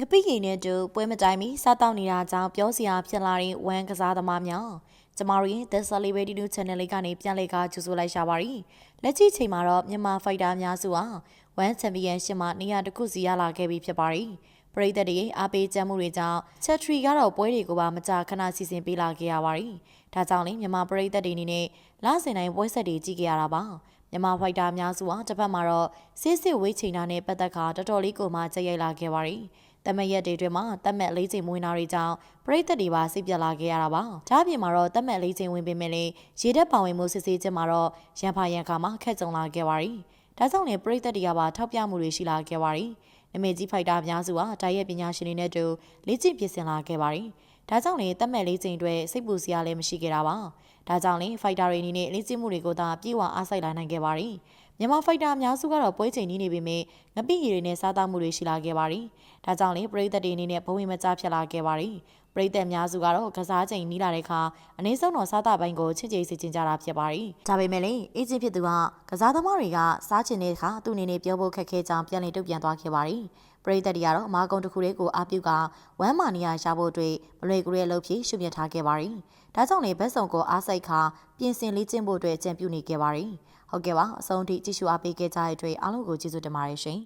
ငပိရင်နဲ့တူပွဲမတိုင်မီစားတောက်နေတာကြောင့်ပြောစရာဖြစ်လာတဲ့ဝမ်ကစားသမားများကျမတို့ရဲ့ The Celebrity News Channel လေးကနေပြန်လည်ကကြိုဆိုလိုက်ရှာပါရီလက်ရှိချိန်မှာတော့မြန်မာဖိုက်တာများစုဟာဝမ်ချန်ပီယံရှစ်မှာနေရာတစ်ခုစီရလာခဲ့ပြီးဖြစ်ပါရီပရိသတ်တွေရဲ့အားပေးကြမှုတွေကြောင့်ချက်ထရီကတော့ပွဲတွေကိုပါမကြာခဏစီစဉ်ပေးလာခဲ့ရပါရီဒါကြောင့်လေမြန်မာပရိသတ်တွေအနေနဲ့လစဉ်တိုင်းပွဲဆက်တွေကြည့်ကြရတာပါမြန်မာဖိုက်တာများစုဟာတစ်ဖက်မှာတော့စစ်စစ်ဝေးချိန်တာနဲ့ပတ်သက်ခါတော်တော်လေးကိုမှကြက်ရိုက်လာခဲ့ပါရီ တမက်ရက်တွေအတွင်းမှာတတ်မက်လေးချိန်မွေးနာတွေကြောင့်ပရိသတ်တွေပါစိတ်ပြက်လာခဲ့ရတာပါ။ဒါ့အပြင်မှာတော့တတ်မက်လေးချိန်ဝင်ပေမဲ့လည်းရေတက်ပောင်ဝင်မှုစစ်ဆေးခြင်းမှာတော့ရန်ဖာရန်ခါမှာခက်ကြုံလာခဲ့ပါရီ။ဒါကြောင့်လည်းပရိသတ်တွေကပါထောက်ပြမှုတွေရှိလာခဲ့ပါရီ။နမေကြီးဖိုက်တာအများစုဟာတိုက်ရိုက်ပညာရှင်တွေနဲ့တူလေ့ကျင့်ပြင်ဆင်လာခဲ့ပါရီ။ဒါကြောင့်လည်းတတ်မက်လေးချိန်တွေစိတ်ပူစရာလည်းမရှိခဲ့တာပါ။ဒါကြောင့်လည်းဖိုက်တာတွေအနေနဲ့လေ့ကျင့်မှုတွေကိုသာပြေဝအားစိုက်လာနိုင်ခဲ့ပါရီ။ မြန်မာဖိုက်တာအများစုကတော့ပွဲချိန်နီးနေပေမဲ့ငပိရည်တွေနဲ့စားသောက်မှုတွေရှိလာခဲ့ပါရီ။ဒါကြောင့်လေပရိသတ်တွေအနေနဲ့ဘုံဝင်မကြဖြစ်လာခဲ့ပါရီ။ ပရိသတ်အများစုကတော့ကစားချိန်နီးလာတဲ့အခါအနည်းဆုံးတော့စားတာပိုင်းကိုချစ်ကြည်စေချင်ကြတာဖြစ်ပါရီ။ဒါပေမဲ့လေအေဂျင့်ဖြစ်သူကကစားသမားတွေကစားချင်တဲ့အခါသူ့အနေနဲ့ပြောဖို့ခက်ခဲကြောင်းပြန်လည်တုံ့ပြန်သွားခဲ့ပါရီ။ပရိသတ်တွေကတော့အမာကုံတစ်ခုလေးကိုအားပြုကဝမ်းမာနီယာရှာဖို့အတွက်မလွယ်ကူတဲ့လှုပ်ဖြည့်ရှုမြတ်ထားခဲ့ပါရီ။ဒါကြောင့်လေဘက်ဆောင်ကိုအားစိုက်ခါပြင်ဆင်လေ့ကျင့်ဖို့အတွက်ကြံပြုနေခဲ့ပါရီ။ဟုတ်ကဲ့ပါအဆုံးထိကြည့်ရှုအားပေးခဲ့ကြတဲ့အတွက်အားလုံးကိုကျေးဇူးတင်ပါတယ်ရှင်